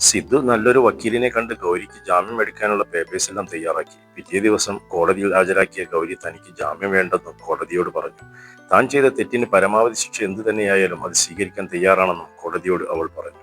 സിദ്ധു നല്ലൊരു വക്കീലിനെ കണ്ട് ഗൗരിക്ക് ജാമ്യം എടുക്കാനുള്ള പേപ്പേഴ്സ് എല്ലാം തയ്യാറാക്കി. പിറ്റേ ദിവസം കോടതിയിൽ ഹാജരാക്കിയ ഗൗരി തനിക്ക് ജാമ്യം വേണ്ടെന്നും കോടതിയോട് പറഞ്ഞു. താൻ ചെയ്ത തെറ്റിന് പരമാവധി ശിക്ഷ എന്തു തന്നെയായാലും അത് സ്വീകരിക്കാൻ തയ്യാറാണെന്നും കോടതിയോട് അവൾ പറഞ്ഞു.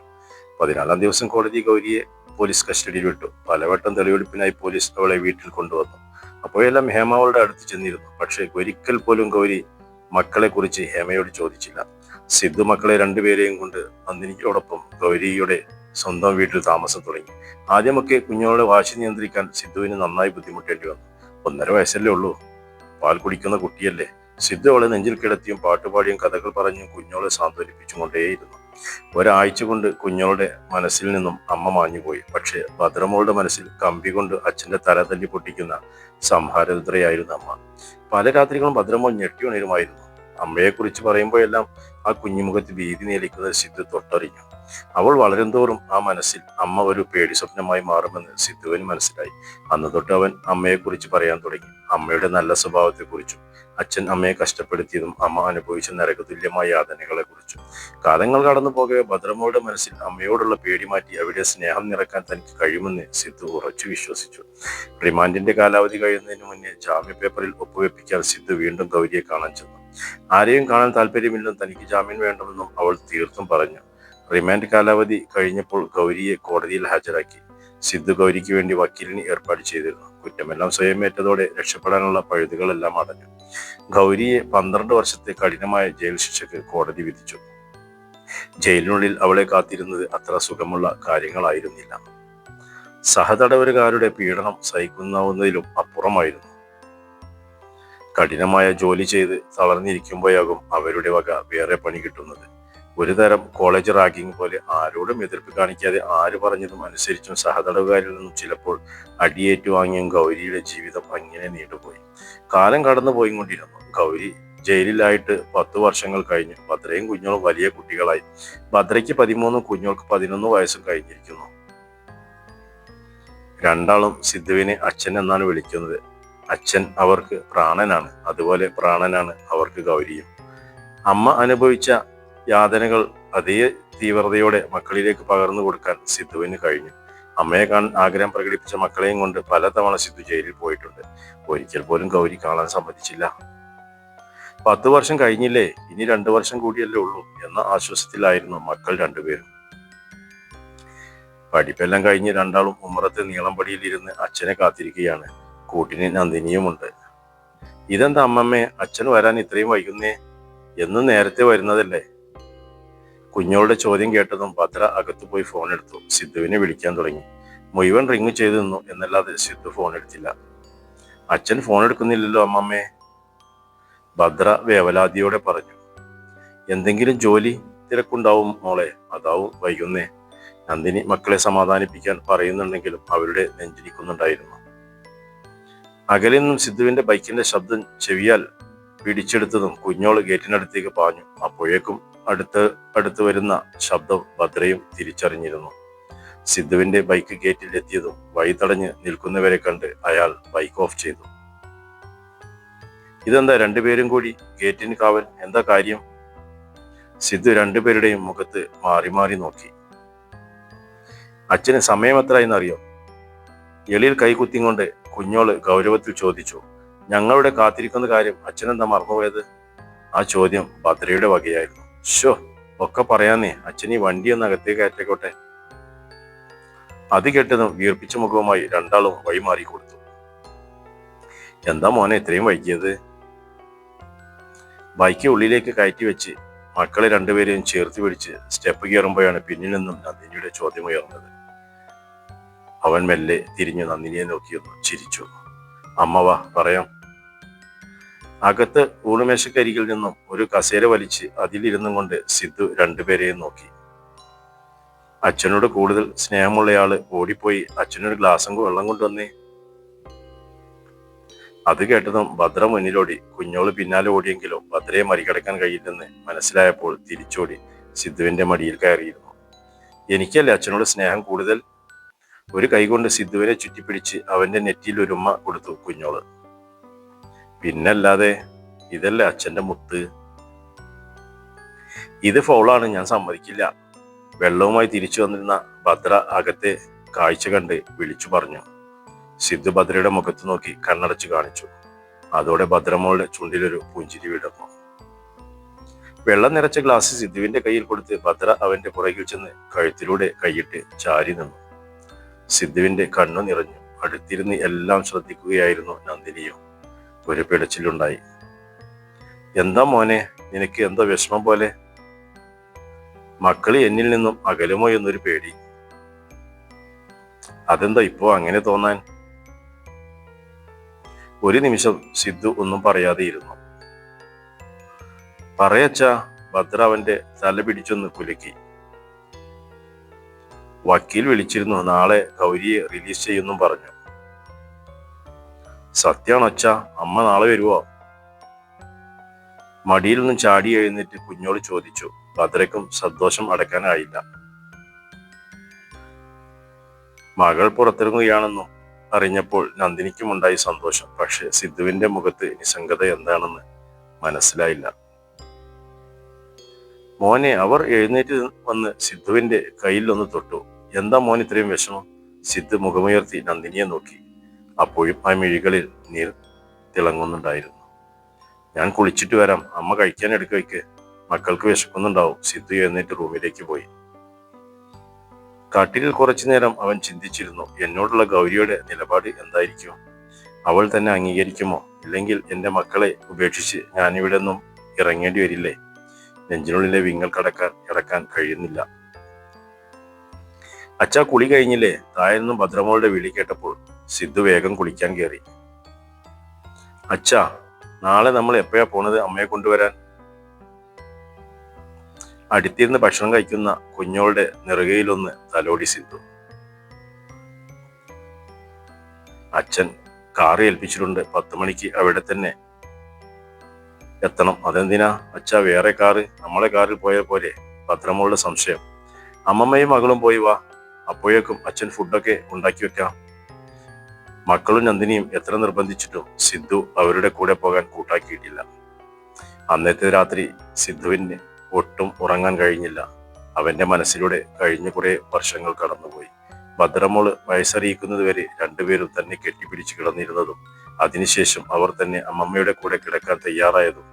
പതിനാലാം ദിവസം കോടതി ഗൗരിയെ പോലീസ് കസ്റ്റഡിയിൽ വിട്ടു പലവട്ടം തെളിവെടുപ്പിനായി പോലീസ് അവളെ വീട്ടിൽ കൊണ്ടുവന്നു. അപ്പോഴെല്ലാം ഹേമ അവളുടെ അടുത്ത് ചെന്നിരുന്നു. പക്ഷേ ഒരിക്കൽ പോലും ഗൗരി മക്കളെ കുറിച്ച് ഹേമയോട് ചോദിച്ചില്ല. സിദ്ധു മക്കളെ രണ്ടുപേരെയും കൊണ്ട് നന്ദിനിയോടൊപ്പം ഗൗരിയുടെ സ്വന്തം വീട്ടിൽ താമസം തുടങ്ങി. ആദ്യമൊക്കെ കുഞ്ഞുങ്ങളെ വാശി നിയന്ത്രിക്കാൻ സിദ്ധുവിന് നന്നായി ബുദ്ധിമുട്ടേണ്ടി വന്നു. ഒന്നര വയസ്സല്ലേ ഉള്ളൂ. പാൽ കുടിക്കുന്ന കുട്ടിയല്ലേ. സിദ്ധു അവളെ നെഞ്ചിൽ കിടത്തിയും പാട്ടുപാടിയും കഥകൾ പറഞ്ഞും കുഞ്ഞോളെ സാന്ത്വനിപ്പിച്ചുകൊണ്ടേയിരുന്നു. ഒരാഴ്ച കൊണ്ട് കുഞ്ഞോളുടെ മനസ്സിൽ നിന്നും അമ്മ മാഞ്ഞുപോയി. പക്ഷേ ഭദ്രമോളുടെ മനസ്സിൽ കമ്പി കൊണ്ട് അച്ഛന്റെ തല തല്ലി പൊട്ടിക്കുന്ന സംഹാരരുദ്രയായിരുന്നു അമ്മ. പല രാത്രികളും ഭദ്രമോൾ ഞെട്ടി ഉണരുമായിരുന്നു. അമ്മയെക്കുറിച്ച് പറയുമ്പോഴെല്ലാം ആ കുഞ്ഞുമുഖത്ത് ഭീതി നിയലിക്കുന്നത് സിദ്ധു തൊട്ടറിഞ്ഞു. അവൾ വളരുംതോറും ആ മനസ്സിൽ അമ്മ ഒരു പേടി സ്വപ്നമായി മാറുമെന്ന് സിദ്ധുവിന് മനസ്സിലായി. അന്ന് തൊട്ട് അവൻ അമ്മയെക്കുറിച്ച് പറയാൻ തുടങ്ങി. അമ്മയുടെ നല്ല സ്വഭാവത്തെക്കുറിച്ചും അച്ഛൻ അമ്മയെ കഷ്ടപ്പെടുത്തിയതും അമ്മ അനുഭവിച്ച നരകതുല്യമായ യാതനകളെ കുറിച്ചും കാലങ്ങൾ കടന്നു പോകെ ഭദ്രമ്മയുടെ മനസ്സിൽ അമ്മയോടുള്ള പേടി മാറ്റി അവിടെ സ്നേഹം നിറക്കാൻ തനിക്ക് കഴിയുമെന്ന് സിദ്ധു ഉറച്ചു വിശ്വസിച്ചു. റിമാൻഡിന്റെ കാലാവധി കഴിയുന്നതിന് മുന്നേ ജാമ്യ പേപ്പറിൽ ഒപ്പുവെപ്പിക്കാൻ സിദ്ധു വീണ്ടും ഗൗരിയെ കാണാൻ ചെന്നു. ആരെയും കാണാൻ താല്പര്യമില്ലെന്നും തനിക്ക് ജാമ്യം വേണമെന്നും അവൾ തീർത്തും പറഞ്ഞു. റിമാൻഡ് കാലാവധി കഴിഞ്ഞപ്പോൾ ഗൗരിയെ കോടതിയിൽ ഹാജരാക്കി. സിദ്ധു ഗൗരിക്ക് വേണ്ടി വക്കീലിന് ഏർപ്പാട് ചെയ്തിരുന്നു. കുറ്റമെല്ലാം സ്വയം ഏറ്റതോടെ രക്ഷപ്പെടാനുള്ള പഴുതുകളെല്ലാം അടഞ്ഞു. ഗൗരിയെ പന്ത്രണ്ട് വർഷത്തെ കഠിനമായ ജയിൽ ശിക്ഷയ്ക്ക് കോടതി വിധിച്ചു. ജയിലിനുള്ളിൽ അവളെ കാത്തിരുന്നത് അത്ര സുഖമുള്ള കാര്യങ്ങളായിരുന്നില്ല. സഹതടവരുകാരുടെ പീഡനം സഹിക്കുന്നതിലും അപ്പുറമായിരുന്നു. കഠിനമായ ജോലി ചെയ്ത് തളർന്നിരിക്കുമ്പോഴാകും അവരുടെ വക വേറെ പണി കിട്ടുന്നത്. ഒരു തരം കോളേജ് റാഗിങ് പോലെ ആരോടും എതിർപ്പ് കാണിക്കാതെ ആര് പറഞ്ഞതും അനുസരിച്ചും സഹതടവുകാരിൽ നിന്നും ചിലപ്പോൾ അടിയേറ്റു വാങ്ങിയും ഗൗരിയുടെ ജീവിതം അങ്ങനെ നീണ്ടുപോയി. കാലം കടന്നു പോയിക്കൊണ്ടിരുന്നു ഗൗരി ജയിലിലായിട്ട് പത്തു വർഷങ്ങൾ കഴിഞ്ഞു. ഭദ്രയും കുഞ്ഞോളും വലിയ കുട്ടികളായി. ഭദ്രയ്ക്ക് പതിമൂന്നും കുഞ്ഞോൾക്ക് പതിനൊന്ന് വയസ്സും കഴിഞ്ഞിരിക്കുന്നു. രണ്ടാളും സിദ്ധുവിനെ അച്ഛൻ എന്നാണ് വിളിക്കുന്നത്. അച്ഛൻ അവർക്ക് പ്രാണനാണ്. അതുപോലെ പ്രാണനാണ് അവർക്ക് ഗൗരിയും. അമ്മ അനുഭവിച്ച യാതനകൾ അതേ തീവ്രതയോടെ മക്കളിലേക്ക് പകർന്നു കൊടുക്കാൻ സിദ്ധുവിന് കഴിഞ്ഞു. അമ്മയെ കാണാൻ ആഗ്രഹം പ്രകടിപ്പിച്ച മക്കളെയും കൊണ്ട് പലതവണ സിദ്ധു ജയിലിൽ പോയിട്ടുണ്ട്. ഒരിക്കൽ പോലും ഗൗരി കാണാൻ സമ്മതിച്ചില്ല. പത്തു വർഷം കഴിഞ്ഞില്ലേ? ഇനി രണ്ടു വർഷം കൂടിയല്ലേ ഉള്ളൂ എന്ന ആശ്വാസത്തിലായിരുന്നു മക്കൾ രണ്ടുപേരും. പഠിപ്പെല്ലാം കഴിഞ്ഞ് രണ്ടാളും ഉമ്മറത്ത് നീളംപടിയിൽ ഇരുന്ന് അച്ഛനെ കാത്തിരിക്കുകയാണ്. കൂട്ടിന് നന്ദിനിയുമുണ്ട്. ഇതെന്താ അമ്മമ്മേ? അച്ഛൻ വരാൻ ഇത്രയും വൈകുന്നേ? എന്നും നേരത്തെ വരുന്നതല്ലേ? കുഞ്ഞോളുടെ ചോദ്യം കേട്ടതും ഭദ്ര അകത്തു പോയി ഫോൺ എടുത്തു. സിദ്ധുവിനെ വിളിക്കാൻ തുടങ്ങി. മുഴുവൻ റിങ് ചെയ്തു നിന്നു. എന്നല്ലാതെ സിദ്ധു ഫോൺ എടുത്തില്ല. അച്ഛൻ ഫോൺ എടുക്കുന്നില്ലല്ലോ അമ്മമ്മേ. ഭദ്ര വേവലാതിയോടെ പറഞ്ഞു. എന്തെങ്കിലും ജോലി തിരക്കുണ്ടാവും മോളെ. അതാവും വൈകുന്നേ. നന്ദിനി മക്കളെ സമാധാനിപ്പിക്കാൻ പറയുന്നുണ്ടെങ്കിലും അവരുടെ നെഞ്ചിരിക്കുന്നുണ്ടായിരുന്നു. അകലിൽ നിന്നും സിദ്ധുവിന്റെ ബൈക്കിന്റെ ശബ്ദം ചെവിയാൽ പിടിച്ചെടുത്തതും കുഞ്ഞോൾ ഗേറ്റിനടുത്തേക്ക് പാഞ്ഞു. അപ്പോഴേക്കും അടുത്ത് അടുത്ത് വരുന്ന ശബ്ദം ഭദ്രയും തിരിച്ചറിഞ്ഞിരുന്നു. സിദ്ധുവിന്റെ ബൈക്ക് ഗേറ്റിൽ എത്തിയതും വഴി തടഞ്ഞ് നിൽക്കുന്നവരെ കണ്ട് അയാൾ ബൈക്ക് ഓഫ് ചെയ്തു. ഇതെന്താ രണ്ടുപേരും കൂടി ഗേറ്റിന് കാവൽ? എന്താ കാര്യം? സിദ്ധു രണ്ടുപേരുടെയും മുഖത്ത് മാറി മാറി നോക്കി. അച്ഛന് സമയം എത്ര എന്നറിയോ? എളിയിൽ കൈകുത്തിക്കൊണ്ട് കുഞ്ഞോൾ ഗൗരവത്തിൽ ചോദിച്ചു. ഞങ്ങളുടെ കാത്തിരിക്കുന്ന കാര്യം അച്ഛനെന്താ മറന്നുപോയത്? ആ ചോദ്യം ഭദ്രയുടെ വകയായിരുന്നു. ഷോ ഒക്കെ പറയാന്നേ. അച്ഛൻ ഈ വണ്ടി ഒന്ന് അകത്തേക്ക് കയറ്റിക്കോട്ടെ. അത് കേട്ടതും വീർപ്പിച്ച മുഖവുമായി രണ്ടാളും വഴിമാറി കൊടുത്തു. എന്താ മോനെ ഇത്രയും വൈകിയത്? ബൈക്ക് ഉള്ളിലേക്ക് കയറ്റി വെച്ച് മക്കളെ രണ്ടുപേരെയും ചേർത്ത് പിടിച്ച് സ്റ്റെപ്പ് കയറുമ്പോഴാണ് പിന്നിൽ നിന്നും നന്ദിനിയുടെ ചോദ്യം ഉയർന്നത്. അവൻ മെല്ലെ തിരിഞ്ഞു നന്ദിനിയെ നോക്കിയൊന്നു ചിരിച്ചു. അമ്മ വാ പറയാം. അകത്ത് ഊണുമേശക്കരികിൽ നിന്നും ഒരു കസേര വലിച്ച് അതിലിരുന്നും കൊണ്ട് സിദ്ധു രണ്ടുപേരെയും നോക്കി. അച്ഛനോട് കൂടുതൽ സ്നേഹമുള്ളയാൾ ഓടിപ്പോയി അച്ഛനൊരു ഗ്ലാസും വെള്ളം കൊണ്ടുവന്നേ. അത് കേട്ടതും ഭദ്ര മുന്നിലോടി കുഞ്ഞോൾ പിന്നാലെ ഓടിയെങ്കിലും ഭദ്രയെ മറികടക്കാൻ കഴിയില്ലെന്ന് മനസ്സിലായപ്പോൾ തിരിച്ചോടി സിദ്ധുവിന്റെ മടിയിൽ കയറിയിരുന്നു. എനിക്കല്ലേ അച്ഛനോട് സ്നേഹം കൂടുതൽ? ഒരു കൈകൊണ്ട് സിദ്ധുവിനെ ചുറ്റിപ്പിടിച്ച് അവന്റെ നെറ്റിയിൽ ഒരുമ്മ കൊടുത്തു കുഞ്ഞോൾ. പിന്നല്ലാതെ ഇതല്ലേ അച്ഛന്റെ മുത്ത്. ഇത് ഫൗളാണ് ഞാൻ സമ്മതിക്കില്ല. വെള്ളവുമായി തിരിച്ചു വന്നിരുന്ന ഭദ്ര അകത്തെ കാഴ്ച കണ്ട് വിളിച്ചു പറഞ്ഞു. സിദ്ധു ഭദ്രയുടെ മുഖത്ത് നോക്കി കണ്ണടച്ചു കാണിച്ചു. അതോടെ ഭദ്രമോളുടെ ചുണ്ടിലൊരു പുഞ്ചിരി വിടർന്നു. വെള്ളം നിറച്ച ഗ്ലാസ് സിദ്ധുവിന്റെ കയ്യിൽ കൊടുത്ത് ഭദ്ര അവന്റെ പുറകിൽ ചെന്ന് കഴുത്തിലൂടെ കൈയിട്ട് ചാരി നിന്നു. സിദ്ധുവിന്റെ കണ്ണു നിറഞ്ഞു. അടുത്തിരുന്ന് എല്ലാം ശ്രദ്ധിക്കുകയായിരുന്നു നന്ദിനിയും. ഒരു പിടച്ചിലുണ്ടായി. എന്താ മോനെ നിനക്ക് എന്തോ വിഷമം പോലെ? മക്കൾ എന്നിൽ നിന്നും അകലുമോ എന്നൊരു പേടി. അതെന്താ ഇപ്പോ അങ്ങനെ തോന്നാൻ? ഒരു നിമിഷം സിദ്ധു ഒന്നും പറയാതെ ഇരുന്നു. പറയച്ച ഭദ്ര അവന്റെ തല പിടിച്ചൊന്ന് കുലുക്കി. വക്കീൽ വിളിച്ചിരുന്നു നാളെ ഗൗരിയെ റിലീസ് ചെയ്യുന്നു പറഞ്ഞു. സത്യാണോ അച്ഛ അമ്മ നാളെ വരുവോ? മടിയിൽ നിന്നും ചാടി എഴുന്നേറ്റ് കുഞ്ഞോട് ചോദിച്ചു. ഭദ്രയ്ക്കും സന്തോഷം അടക്കാനായില്ല. മകൾ പുറത്തിറങ്ങുകയാണെന്നും അറിഞ്ഞപ്പോൾ നന്ദിനിക്കും ഉണ്ടായി സന്തോഷം. പക്ഷെ സിദ്ധുവിന്റെ മുഖത്ത് നിസ്സംഗത എന്താണെന്ന് മനസ്സിലായില്ല. മോനെ അവർ എഴുന്നേറ്റ് വന്ന് സിദ്ധുവിന്റെ കയ്യിൽ ഒന്ന് തൊട്ടു. എന്താ മോൻ ഇത്രയും വിഷമം? സിദ്ധു മുഖമുയർത്തി നന്ദിനിയെ നോക്കി. അപ്പോഴും ആ മിഴികളിൽ നീർ തിളങ്ങുന്നുണ്ടായിരുന്നു. ഞാൻ കുളിച്ചിട്ട് വരാം. അമ്മ കഴിക്കാൻ എടുക്ക വയ്ക്ക്. മക്കൾക്ക് വിശക്കുന്നുണ്ടാവും. സിദ്ധു എഴുന്നേറ്റ് റൂമിലേക്ക് പോയി. കാട്ടിൽ കുറച്ചു നേരം അവൻ ചിന്തിച്ചിരുന്നു എന്നോടുള്ള ഗൗരിയുടെ നിലപാട് എന്തായിരിക്കും? അവൾ തന്നെ അംഗീകരിക്കുമോ? ഇല്ലെങ്കിൽ എന്റെ മക്കളെ ഉപേക്ഷിച്ച് ഞാനിവിടെ നിന്നും ഇറങ്ങേണ്ടി വരില്ലേ? നെഞ്ചിനുള്ളിലെ വിങ്ങൽ കടക്കാൻ ഇറക്കാൻ കഴിയുന്നില്ല. അച്ഛാ കുളി കഴിഞ്ഞില്ലേ? തായെന്നും ഭദ്രമോളുടെ വിളി കേട്ടപ്പോൾ സിദ്ധു വേഗം കുളിക്കാൻ കയറി അച്ഛാ നാളെ നമ്മൾ എപ്പോഴാ പോണത് അമ്മയെ കൊണ്ടുവരാൻ? അടുത്തിരുന്ന് ഭക്ഷണം കഴിക്കുന്ന കുഞ്ഞോളുടെ നെറുകയിലൊന്ന് തലോടി സിദ്ധു. അച്ഛൻ കാർ ഏൽപ്പിച്ചിട്ടുണ്ട് പത്ത് മണിക്ക് അവിടെ തന്നെ. എത്തണം. അതെന്തിനാ? അച്ഛ വേറെ കാറ്. നമ്മളെ കാറിൽ പോയ പോലെ പത്രമോളുടെ സംശയം. അമ്മമ്മയും മകളും പോയി വാ. അപ്പോഴേക്കും അച്ഛൻ ഫുഡൊക്കെ ഉണ്ടാക്കി വെക്കാം. മക്കളും നന്ദിനിയും എത്ര നിർബന്ധിച്ചിട്ടും സിദ്ധു അവരുടെ കൂടെ പോകാൻ കൂട്ടാക്കിയിട്ടില്ല. അന്നത്തെ രാത്രി സിദ്ധുവിന് ഒട്ടും ഉറങ്ങാൻ കഴിഞ്ഞില്ല. അവന്റെ മനസ്സിലൂടെ കഴിഞ്ഞ കുറെ വർഷങ്ങൾ കടന്നുപോയി. ഭദ്രമോൾ വയസ്സറിയിക്കുന്നത് വരെ രണ്ടുപേരും തന്നെ കെട്ടിപ്പിടിച്ച് കിടന്നിരുന്നതും അതിനുശേഷം അവർ തന്നെ അമ്മമ്മയുടെ കൂടെ കിടക്കാൻ തയ്യാറായതും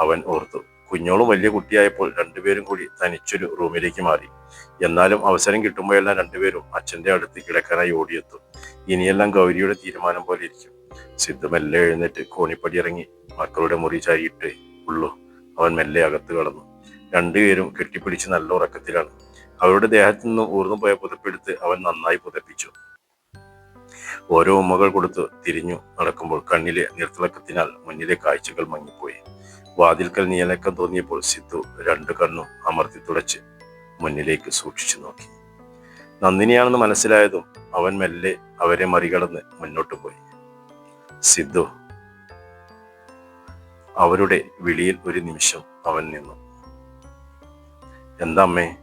അവൻ ഓർത്തു. കുഞ്ഞോളും വലിയ കുട്ടിയായപ്പോൾ രണ്ടുപേരും കൂടി തനിച്ചൊരു റൂമിലേക്ക് മാറി. എന്നാലും അവസരം കിട്ടുമ്പോഴെല്ലാം രണ്ടുപേരും അച്ഛന്റെ അടുത്ത് കിടക്കാനായി ഓടിയെത്തും. ഇനിയെല്ലാം ഗൗരിയുടെ തീരുമാനം പോലെ ഇരിക്കും. സിദ്ധു മെല്ലെ എഴുന്നേറ്റ് കോണിപ്പടി ഇറങ്ങി മക്കളുടെ മുറി ചാരിയിട്ട് ഉള്ളു. അവൻ മെല്ലെ അകത്ത് കടന്നു. രണ്ടുപേരും കെട്ടിപ്പിടിച്ച് നല്ല ഉറക്കത്തിലാണ്. അവരുടെ ദേഹത്തു നിന്ന് ഊർന്നു പോയ പുതപ്പെടുത്ത് അവൻ നന്നായി പുതപ്പിച്ചു. ഓരോ ഉമ്മകൾ കൊടുത്ത് തിരിഞ്ഞു നടക്കുമ്പോൾ കണ്ണിലെ നിർത്തിളക്കത്തിനാൽ മുന്നിലെ കാഴ്ചകൾ മങ്ങിപ്പോയി. വാതിൽക്കൽ നീലക്കം തോന്നിയപ്പോൾ സിദ്ധു രണ്ടു കണ്ണും അമർത്തി തുടച്ച് മുന്നിലേക്ക് സൂക്ഷിച്ചു നോക്കി. നന്ദിനിയാണെന്ന് മനസ്സിലായതും അവൻ മെല്ലെ അവരെ മറികടന്ന് മുന്നോട്ട് പോയി. സിദ്ധു അവരുടെ വിളിയിൽ ഒരു നിമിഷം അവൻ നിന്നു. എന്താ അമ്മേ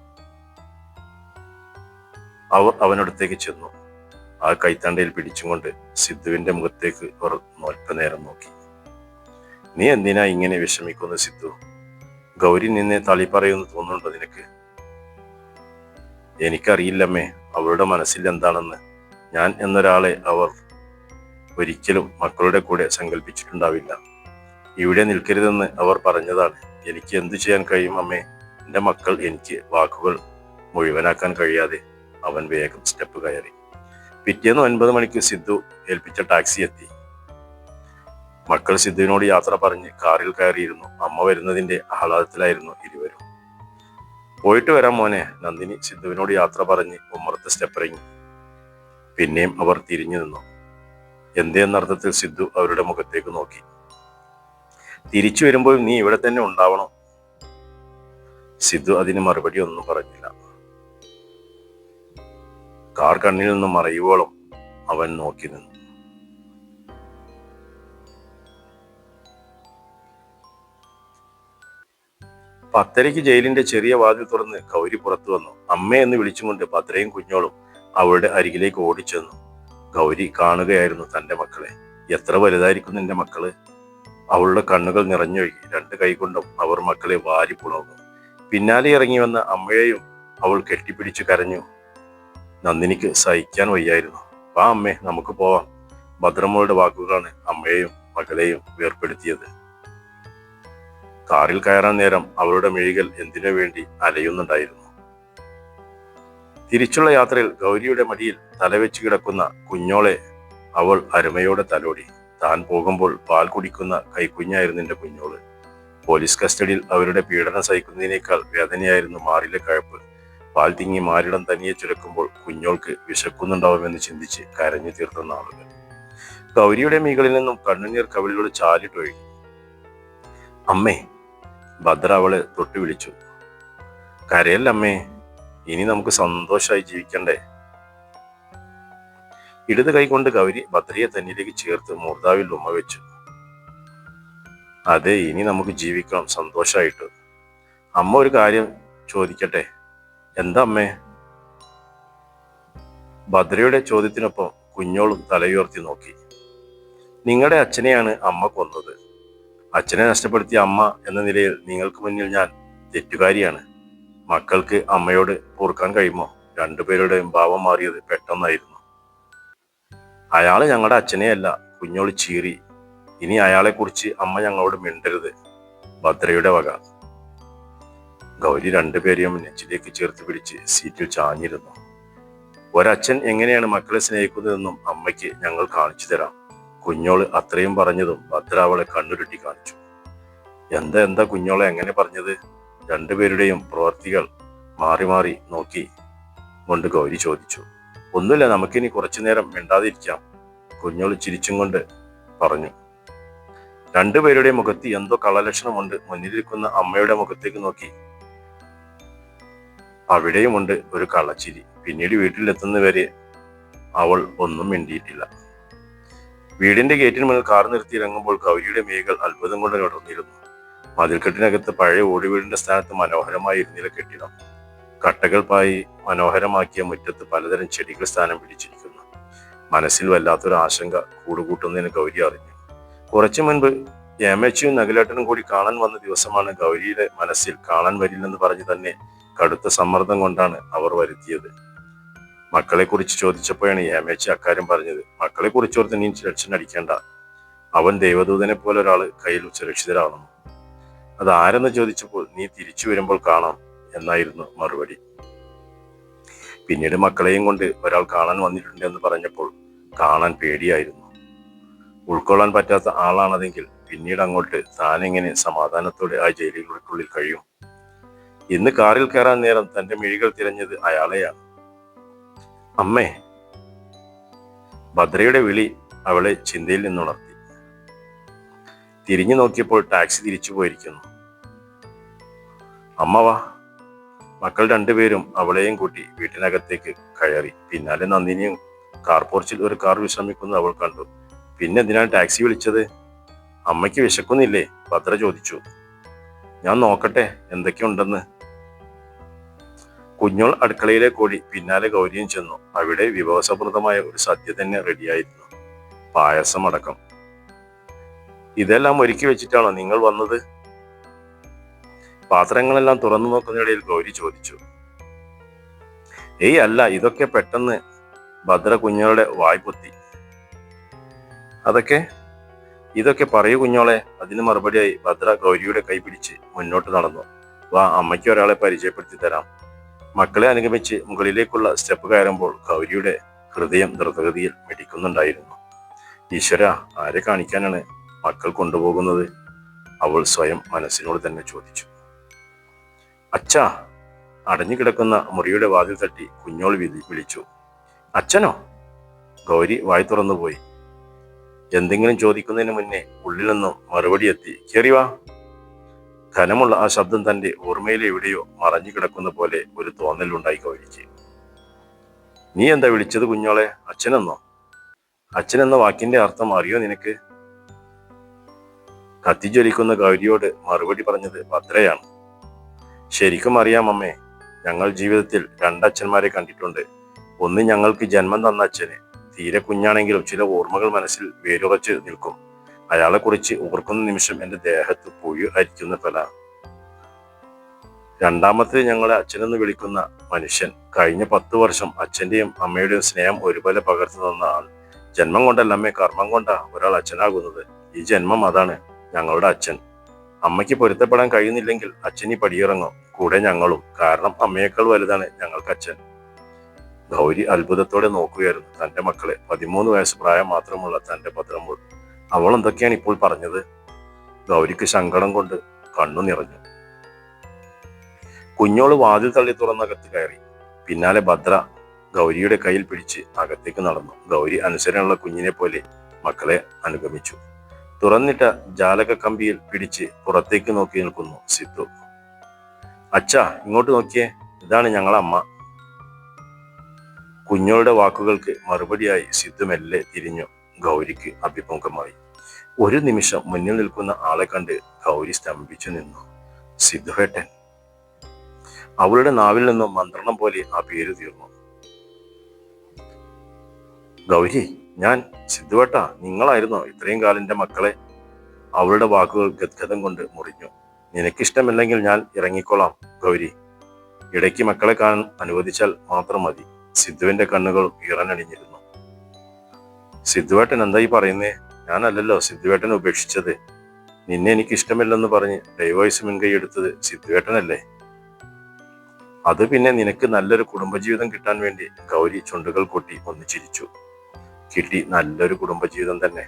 അവർ അവനടുത്തേക്ക് ചെന്നു. ആ കൈത്തണ്ടയിൽ പിടിച്ചുകൊണ്ട് സിദ്ധുവിന്റെ മുഖത്തേക്ക് അവർ അല്പനേരം നോക്കി. നീ എന്തിനാ ഇങ്ങനെ വിഷമിക്കുന്നു സിദ്ധു? ഗൗരി നിന്നെ തളി പറയുമെന്ന് തോന്നുന്നുണ്ടോ നിനക്ക്? എനിക്കറിയില്ലമ്മേ അവളുടെ മനസ്സിൽ എന്താണെന്ന്. ഞാൻ എന്നൊരാളെ അവർ ഒരിക്കലും മക്കളുടെ കൂടെ സങ്കല്പിച്ചിട്ടുണ്ടാവില്ല ഇവിടെ നിൽക്കരുതെന്ന് അവർ പറഞ്ഞതാണ്. എനിക്ക് എന്തു ചെയ്യാൻ കഴിയും അമ്മേ? എന്റെ മക്കൾ എനിക്ക് വാക്കുകൾ മുഴുവനാക്കാൻ കഴിയാതെ അവൻ വേഗം സ്റ്റെപ്പ് കയറി. പിറ്റേന്ന് ഒൻപത് മണിക്ക് സിദ്ധു ഏൽപ്പിച്ച ടാക്സി എത്തി. മക്കൾ സിദ്ധുവിനോട് യാത്ര പറഞ്ഞ് കാറിൽ കയറിയിരുന്നു. അമ്മ വരുന്നതിന്റെ ആഹ്ലാദത്തിലായിരുന്നു ഇരുവരും. പോയിട്ട് വരാം മോനെ നന്ദിനി സിദ്ധുവിനോട് യാത്ര പറഞ്ഞ് ഉമ്മറത്ത് സ്റ്റെപ്പ് ഇറങ്ങി പിന്നെയും അവർ തിരിഞ്ഞു നിന്നു. എന്തേന്നർത്ഥത്തിൽ സിദ്ധു അവരുടെ മുഖത്തേക്ക് നോക്കി. തിരിച്ചു വരുമ്പോൾ നീ ഇവിടെ തന്നെ ഉണ്ടാവണം. സിദ്ധു അതിന് മറുപടി ഒന്നും പറഞ്ഞില്ല. കാർ കണ്ണിൽ നിന്നും മറയുവോളം അവൻ നോക്കി നിന്നു. പത്തരയ്ക്ക് ജയിലിന്റെ ചെറിയ വാതിൽ തുറന്ന് ഗൗരി പുറത്തു വന്നു. അമ്മ എന്ന് വിളിച്ചുകൊണ്ട് പത്രയും കുഞ്ഞോളും അവളുടെ അരികിലേക്ക് ഓടിച്ചെന്നു. ഗൗരി കാണുകയായിരുന്നു തന്റെ മക്കളെ. എത്ര വലുതായിരിക്കും നിന്റെ മക്കൾ? അവളുടെ കണ്ണുകൾ നിറഞ്ഞൊഴുകി രണ്ട് കൈകൊണ്ടും അവർ മക്കളെ വാരി പുണർന്നു പിന്നാലെ ഇറങ്ങി വന്ന അമ്മയെയും അവൾ കെട്ടിപ്പിടിച്ചു കരഞ്ഞു. നന്ദിനിക്ക് സഹിക്കാൻ വയ്യായിരുന്നു. വാ അമ്മേ നമുക്ക് പോവാം. ഭദ്രമ്മയുടെ വാക്കുകളാണ് അമ്മയെയും മകളെയും വേർപ്പെടുത്തിയത്. കാറിൽ കയറാൻ നേരം അവളുടെ മിഴികൾ എന്തിനു വേണ്ടി അലയുന്നുണ്ടായിരുന്നു? തിരിച്ചുള്ള യാത്രയിൽ ഗൗരിയുടെ മടിയിൽ തലവെച്ച് കിടക്കുന്ന കുഞ്ഞോളെ അവൾ അരുമയോടെ തലോടി. താൻ പോകുമ്പോൾ പാൽ കുടിക്കുന്ന കൈക്കുഞ്ഞായിരുന്നു എന്റെ കുഞ്ഞോൾ. പോലീസ് കസ്റ്റഡിയിൽ അവരുടെ പീഡനം സഹിക്കുന്നതിനേക്കാൾ വേദനയായിരുന്നു മാറിലെ കഴപ്പ്. പാൽ തിങ്ങി മാരിടം തനിയെ ചുരക്കുമ്പോൾ കുഞ്ഞോൾക്ക് വിശക്കുന്നുണ്ടാവുമെന്ന് ചിന്തിച്ച് കരഞ്ഞു തീർത്തുന്ന ആളുകൾ ഗൗരിയുടെ മീകളിൽ നിന്നും കണ്ണുനീർ കവിളിലൂടെ ചാലിട്ടൊഴുകി അമ്മേ ഭദ്ര അവളെ തൊട്ടു വിളിച്ചു. കരയല്ലമ്മേ ഇനി നമുക്ക് സന്തോഷമായി ജീവിക്കണ്ടേ? ഇടത് കൈകൊണ്ട് ഗൗരി ഭദ്രയെ തന്നിലേക്ക് ചേർത്ത് മൂർധാവിൽ ഉമ്മ വെച്ചു. അതെ ഇനി നമുക്ക് ജീവിക്കണം സന്തോഷമായിട്ട്. അമ്മ ഒരു കാര്യം ചോദിക്കട്ടെ? എന്താ അമ്മേ? ഭദ്രയുടെ ചോദ്യത്തിനൊപ്പം കുഞ്ഞോളും തലയുയർത്തി നോക്കി. നിങ്ങളുടെ അച്ഛനെയാണ് അമ്മ കൊന്നത്. അച്ഛനെ നഷ്ടപ്പെടുത്തിയ അമ്മ എന്ന നിലയിൽ നിങ്ങൾക്ക് മുന്നിൽ ഞാൻ തെറ്റുകാരിയാണ്. മക്കൾക്ക് അമ്മയോട് പൊറുക്കാൻ കഴിയുമോ? രണ്ടുപേരുടെയും ഭാവം മാറിയത് പെട്ടെന്നായിരുന്നു. അയാൾ ഞങ്ങളുടെ അച്ഛനെയല്ല കുഞ്ഞോട് ചീറി. ഇനി അയാളെ കുറിച്ച് അമ്മ ഞങ്ങളോട് മിണ്ടരുത്. ഭദ്രയുടെ വക. ഗൗരി രണ്ടുപേരെയും നെഞ്ചിലേക്ക് ചേർത്ത് പിടിച്ച് സീറ്റിൽ ചാഞ്ഞിരുന്നു. ഒരച്ഛൻ എങ്ങനെയാണ് മക്കളെ സ്നേഹിക്കുന്നതെന്നും അമ്മയ്ക്ക് ഞങ്ങൾ കാണിച്ചു തരാം. കുഞ്ഞോൾ അത്രയും പറഞ്ഞതും ഭദ്ര അവളെ കണ്ണുരുട്ടി കാണിച്ചു. എന്താ എന്താ കുഞ്ഞോളെ എങ്ങനെ പറഞ്ഞത്? രണ്ടുപേരുടെയും പ്രവർത്തികൾ മാറി മാറി നോക്കി കൊണ്ട് ഗൗരി ചോദിച്ചു. ഒന്നുമില്ല നമുക്കിനി കുറച്ചു നേരം മിണ്ടാതിരിക്കാം കുഞ്ഞോൾ ചിരിച്ചും കൊണ്ട് പറഞ്ഞു. രണ്ടുപേരുടെ മുഖത്ത് എന്തോ കളലക്ഷണമുണ്ട് മുന്നിലിരിക്കുന്ന അമ്മയുടെ മുഖത്തേക്ക് നോക്കി. അവിടെയുമുണ്ട് ഒരു കള്ളച്ചിരി. പിന്നീട് വീട്ടിലെത്തുന്നവരെ അവൾ ഒന്നും മിണ്ടിയിട്ടില്ല. വീടിന്റെ ഗേറ്റിന് മുന്നിൽ കാർ നിർത്തി ഇറങ്ങുമ്പോൾ ഗൗരിയുടെ മേകൾ അത്ഭുതം കൊണ്ട് നടന്നിരുന്നു മതിൽക്കെട്ടിനകത്ത് പഴയ ഓടിവീടിന്റെ സ്ഥാനത്ത് മനോഹരമായി ഇരുന്നില കെട്ടിടം. കട്ടകൾ പായി മനോഹരമാക്കിയ മുറ്റത്ത് പലതരം ചെടികൾ സ്ഥാനം പിടിച്ചിരിക്കുന്നു. മനസ്സിൽ വല്ലാത്തൊരു ആശങ്ക കൂടുകൂട്ടുന്നതിന് ഗൗരി അറിഞ്ഞു. കുറച്ചു മുൻപ് ഏമച്ചിയും നഗലേട്ടനും കൂടി കാണാൻ വന്ന ദിവസമാണ് ഗൗരിയുടെ മനസ്സിൽ കാണാൻ വരില്ലെന്ന് പറഞ്ഞ് തന്നെ കടുത്ത സമ്മർദ്ദം കൊണ്ടാണ് അവർ വരുത്തിയത്. മക്കളെ കുറിച്ച് ചോദിച്ചപ്പോഴാണ് ഏമേച്ചി അക്കാര്യം പറഞ്ഞത്. മക്കളെ കുറിച്ച് ഓർത്ത് നീ ടെൻഷൻ അടിക്കേണ്ട അവൻ ദൈവദൂതനെ പോലെ ഒരാൾ കയ്യിൽ സുരക്ഷിതരാവണം. അത് ആരെന്ന് ചോദിച്ചപ്പോൾ നീ തിരിച്ചു വരുമ്പോൾ കാണാം എന്നായിരുന്നു മറുപടി. പിന്നീട് മക്കളെയും കൊണ്ട് ഒരാൾ കാണാൻ വന്നിട്ടുണ്ട് എന്ന് പറഞ്ഞപ്പോൾ കാണാൻ പേടിയായിരുന്നു. ഉൾക്കൊള്ളാൻ പറ്റാത്ത ആളാണതെങ്കിൽ പിന്നീട് അങ്ങോട്ട് താനെങ്ങനെ സമാധാനത്തോടെ ആ ജയിലുകൾക്കുള്ളിൽ കഴിയും? ഇന്ന് കാറിൽ കയറാൻ നേരം തന്റെ മിഴികൾ തിരഞ്ഞത് അയാളെയാണ്. അമ്മേ ഭദ്രയുടെ വിളി അവളെ ചിന്തയിൽ നിന്നുണർത്തി. തിരിഞ്ഞു നോക്കിയപ്പോൾ ടാക്സി തിരിച്ചു പോയിരിക്കുന്നു. അമ്മ വാ. മക്കൾ രണ്ടുപേരും അവളെയും കൂട്ടി വീട്ടിനകത്തേക്ക് കയറി. പിന്നാലെ നന്ദിനിയും കാർ പോർച്ചിൽ ഒരു കാർ വിശ്രമിക്കുന്നത് അവൾ കണ്ടു. പിന്നെ എന്തിനാണ് ടാക്സി വിളിച്ചത്? അമ്മയ്ക്ക് വിശക്കുന്നില്ലേ? ഭദ്ര ചോദിച്ചു. ഞാൻ നോക്കട്ടെ എന്തൊക്കെയുണ്ടെന്ന്. കുഞ്ഞോൾ അടുക്കളയിലേക്ക് ഓടി പിന്നാലെ ഗൗരിയും ചെന്നു. അവിടെ വിഭവസമൃദ്ധമായ ഒരു സദ്യ തന്നെ റെഡിയായിരുന്നു. പായസം അടക്കം. ഇതെല്ലാം ഒരുക്കി വെച്ചിട്ടാണോ നിങ്ങൾ വന്നത്? പാത്രങ്ങളെല്ലാം തുറന്നു നോക്കുന്നിടയിൽ ഗൗരി ചോദിച്ചു. ഏയ് അല്ല ഇതൊക്കെ പെട്ടെന്ന് ഭദ്ര കുഞ്ഞോളുടെ വായ്പൊത്തി അതൊക്കെ? ഇതൊക്കെ പറയൂ കുഞ്ഞോളെ. അതിന് മറുപടിയായി ഭദ്ര ഗൗരിയുടെ കൈ പിടിച്ച് മുന്നോട്ട് നടന്നു. വാ അമ്മയ്ക്ക് ഒരാളെ പരിചയപ്പെടുത്തി തരാം. മക്കളെ അനുഗമിച്ച് മുകളിലേക്കുള്ള സ്റ്റെപ്പ് കയറുമ്പോൾ ഗൗരിയുടെ ഹൃദയം ദ്രുതഗതിയിൽ മിടിക്കുന്നുണ്ടായിരുന്നു. ഈശ്വര ആരെ കാണിക്കാനാണ് മക്കൾ കൊണ്ടുപോകുന്നത്? അവൾ സ്വയം മനസ്സിനോട് തന്നെ ചോദിച്ചു. അച്ഛാ അടഞ്ഞു കിടക്കുന്ന മുറിയുടെ വാതിൽ തട്ടി കുഞ്ഞോൾ വിധി വിളിച്ചു. അച്ഛനോ? ഗൗരി വായി തുറന്നുപോയി. എന്തെങ്കിലും ചോദിക്കുന്നതിന് മുന്നേ ഉള്ളിൽ നിന്നും മറുപടി എത്തി. കേറിവാ ഘനമുള്ള ആ ശബ്ദം തന്റെ ഓർമ്മയിൽ എവിടെയോ മറഞ്ഞു കിടക്കുന്ന പോലെ ഒരു തോന്നലുണ്ടായി ഗൗരിക്ക് നീ എന്താ വിളിച്ചത് കുഞ്ഞോളെ? അച്ഛനെന്നോ? അച്ഛനെന്ന വാക്കിന്റെ അർത്ഥം അറിയോ നിനക്ക്? കത്തിജ്വലിക്കുന്ന ഗൗരിയോട് മറുപടി പറഞ്ഞത് ഭദ്രയാണ്. ശരിക്കും അറിയാം അമ്മേ ഞങ്ങൾ ജീവിതത്തിൽ രണ്ടച്ഛന്മാരെ കണ്ടിട്ടുണ്ട്. ഒന്ന് ഞങ്ങൾക്ക് ജന്മം തന്ന അച്ഛന്. തീരെ കുഞ്ഞാണെങ്കിലും ചില ഓർമ്മകൾ മനസ്സിൽ വേരുറച്ച് നിൽക്കും. അയാളെ കുറിച്ച് ഓർക്കുന്ന നിമിഷം എന്റെ ദേഹത്ത് പുഴു അരിക്കുന്ന പല രണ്ടാമത്തെ ഞങ്ങളെ അച്ഛനെന്ന് വിളിക്കുന്ന മനുഷ്യൻ കഴിഞ്ഞ പത്ത് വർഷം അച്ഛന്റെയും അമ്മയുടെയും സ്നേഹം ഒരുപോലെ പകർന്നു തന്ന ആൾ. ജന്മം കൊണ്ടല്ല അമ്മേ കർമ്മം കൊണ്ടാ ഒരാൾ അച്ഛനാകുന്നത്. ഈ ജന്മം അതാണ് ഞങ്ങളുടെ അച്ഛൻ. അമ്മയ്ക്ക് പൊരുത്തപ്പെടാൻ കഴിയുന്നില്ലെങ്കിൽ അച്ഛൻ ഈ പടിയിറങ്ങും. കൂടെ ഞങ്ങളും. കാരണം അമ്മയേക്കാൾ വലുതാണ് ഞങ്ങൾക്ക് അച്ഛൻ. ഗൗരി അത്ഭുതത്തോടെ നോക്കുകയായിരുന്നു തന്റെ മക്കളെ. പതിമൂന്ന് വയസ്സ് പ്രായം മാത്രമുള്ള തന്റെ ഭദ്രമ്പോൾ അവൾ എന്തൊക്കെയാണ് ഇപ്പോൾ പറഞ്ഞത്? ഗൗരിക്ക് സങ്കടം കൊണ്ട് കണ്ണു നിറഞ്ഞു. കുഞ്ഞോൾ വാതിൽ തള്ളി തുറന്നകത്ത് കയറി. പിന്നാലെ ഭദ്ര ഗൗരിയുടെ കയ്യിൽ പിടിച്ച് അകത്തേക്ക് നടന്നു. ഗൗരി അനുസരണമുള്ള കുഞ്ഞിനെ പോലെ മക്കളെ അനുഗമിച്ചു. തുറന്നിട്ട ജാലക കമ്പിയിൽ പിടിച്ച് പുറത്തേക്ക് നോക്കി നിൽക്കുന്നു സിദ്ധു. അച്ഛാ ഇങ്ങോട്ട് നോക്കിയേ. ഇതാണ് ഞങ്ങളെ അമ്മ. കുഞ്ഞോളുടെ വാക്കുകൾക്ക് മറുപടിയായി സിദ്ധു മെല്ലെ തിരിഞ്ഞു. ഗൗരിക്ക് അഭിമുഖമായി ഒരു നിമിഷം മുന്നിൽ നിൽക്കുന്ന ആളെ കണ്ട് ഗൗരി സ്തംഭിച്ചു നിന്നു. സിദ്ധുവേട്ടൻ. അവളുടെ നാവിൽ നിന്നും മന്ത്രണം പോലെ ആ പേര് തീർന്നു. ഗൗരി ഞാൻ സിദ്ധുവേട്ട നിങ്ങളായിരുന്നോ ഇത്രയും കാലം മക്കളെ. അവളുടെ വാക്കുകൾ ഗദ്ഗതം കൊണ്ട് മുറിഞ്ഞു. നിനക്കിഷ്ടമില്ലെങ്കിൽ ഞാൻ ഇറങ്ങിക്കൊള്ളാം ഗൗരി. ഇടയ്ക്ക് മക്കളെ കാണാൻ അനുവദിച്ചാൽ മാത്രം മതി. സിദ്ധുവിന്റെ കണ്ണുകൾ ഈറനണിഞ്ഞിരുന്നു. സിദ്ധുവേട്ടൻ എന്തായി പറയുന്നേ? ഞാനല്ലല്ലോ സിദ്ധുവേട്ടനെ ഉപേക്ഷിച്ചത്. നിന്നെ എനിക്ക് ഇഷ്ടമില്ലെന്ന് പറഞ്ഞ് ഡൈവോഴ്സ് മുൻകൈയെടുത്തത് സിദ്ധുവേട്ടനല്ലേ? അത് പിന്നെ നിനക്ക് നല്ലൊരു കുടുംബജീവിതം കിട്ടാൻ വേണ്ടി ഗൗരി ചുണ്ടുകൾ കൊട്ടി ഒന്ന് ചിരിച്ചു. കിട്ടി നല്ലൊരു കുടുംബജീവിതം തന്നെ.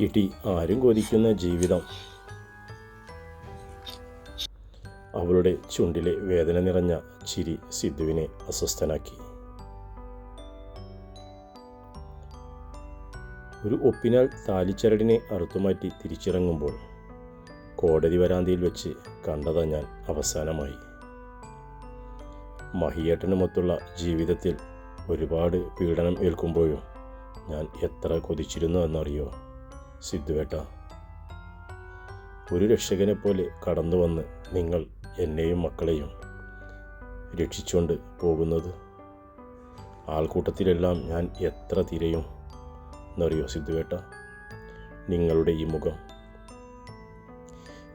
കിട്ടി ആരും കൊതിക്കുന്ന ജീവിതം. അവളുടെ ചുണ്ടിലെ വേദന നിറഞ്ഞ ചിരി സിദ്ധുവിനെ അസ്വസ്ഥനാക്കി. ഒരു ഒപ്പിനാൽ താലിച്ചരടിനെ അറുത്തുമാറ്റി തിരിച്ചിറങ്ങുമ്പോൾ കോടതി വരാന്തയിൽ വെച്ച് കണ്ടതാ ഞാൻ അവസാനമായി. മഹിയേട്ടനുമൊത്തുള്ള ജീവിതത്തിൽ ഒരുപാട് പീഡനം ഏൽക്കുമ്പോഴും ഞാൻ എത്ര കൊതിച്ചിരുന്നു എന്നറിയോ സിദ്ധുവേട്ട? ഒരു രക്ഷകനെ പോലെ കടന്നു വന്ന് നിങ്ങൾ എന്നെയും മക്കളെയും രക്ഷിച്ചുകൊണ്ട് പോകുന്നത്? ആൾക്കൂട്ടത്തിലെല്ലാം ഞാൻ എത്ര തിരയും എന്നറിയോ സിദ്ധുവേട്ട നിങ്ങളുടെ ഈ മുഖം.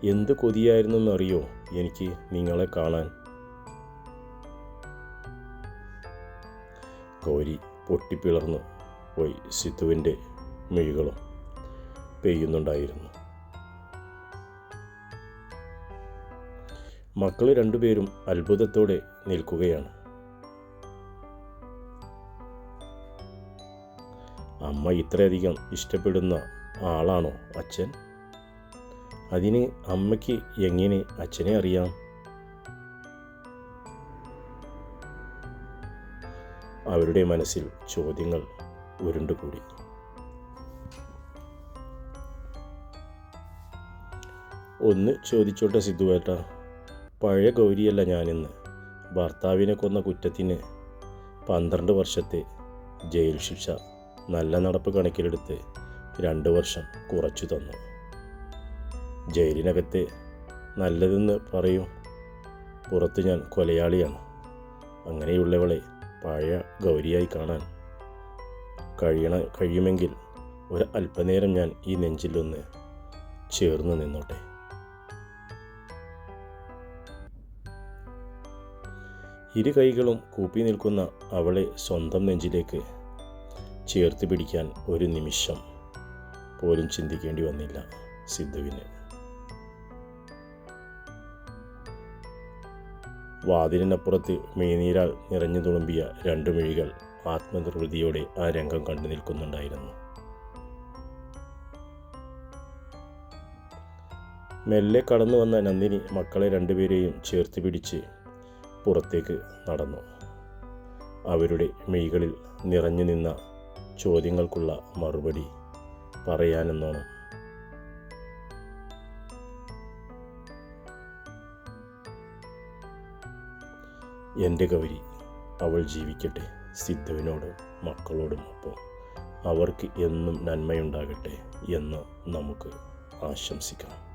എന്ത് കൊതിയായിരുന്നെന്നറിയോ എനിക്ക് നിങ്ങളെ കാണാൻ. ഗൗരി പൊട്ടിപ്പിളർന്നു പോയി സിദ്ധുവിന്റെ മിഴികളും പെയ്യുന്നുണ്ടായിരുന്നു. മക്കൾ രണ്ടുപേരും അത്ഭുതത്തോടെ നിൽക്കുകയാണ്. അമ്മ ഇത്രയധികം ഇഷ്ടപ്പെടുന്ന ആളാണോ അച്ഛൻ? അതിന് അമ്മയ്ക്ക് എങ്ങനെ അച്ഛനെ അറിയാം? അവരുടെ മനസ്സിൽ ചോദ്യങ്ങൾ ഉരുണ്ടുകൂടി. ഒന്ന് ചോദിച്ചോട്ടെ സിദ്ധുവേട്ട. പഴയ ഗൗരിയല്ല ഞാനിന്ന്. ഭർത്താവിനെ കൊന്ന കുറ്റത്തിന് പന്ത്രണ്ട് വർഷത്തെ ജയിൽ ശിക്ഷ നല്ല നടപ്പ് കണക്കിലെടുത്ത് രണ്ട് വർഷം കുറച്ചു തന്നു. ജയിലിനകത്ത് നല്ലതെന്ന് പറയും. പുറത്ത് ഞാൻ കൊലയാളിയാണ്. അങ്ങനെയുള്ളവളെ പഴയ ഗൗരിയായി കാണാൻ കഴിയണ കഴിയുമെങ്കിൽ ഒരു അല്പനേരം ഞാൻ ഈ നെഞ്ചിലൊന്ന് ചേർന്ന് നിന്നോട്ടെ. ഇരു കൈകളും കൂപ്പി നിൽക്കുന്ന അവളെ സ്വന്തം നെഞ്ചിലേക്ക് ചേർത്ത് പിടിക്കാൻ ഒരു നിമിഷം പോലും ചിന്തിക്കേണ്ടി വന്നില്ല സിദ്ധുവിന്. വാതിലിനപ്പുറത്ത് മേനീരാൽ നിറഞ്ഞു തുളുമ്പിയ രണ്ടു മിഴികൾ ആത്മനിർവൃതിയോടെ ആ രംഗം കണ്ടു നിൽക്കുന്നുണ്ടായിരുന്നു. മെല്ലെ കടന്നു വന്ന നന്ദിനി മക്കളെ രണ്ടുപേരെയും ചേർത്ത് പിടിച്ച് പുറത്തേക്ക് നടന്നു. അവരുടെ മെയ്കളിൽ നിറഞ്ഞു നിന്ന ചോദ്യങ്ങൾക്കുള്ള മറുപടി പറയാനെന്നോണം. എന്റെ ഗൗരി അവൾ ജീവിക്കട്ടെ സിദ്ധുവിനോടും മക്കളോടും ഒപ്പം. അവർക്ക് എന്നും നന്മയുണ്ടാകട്ടെ എന്ന് നമുക്ക് ആശംസിക്കാം.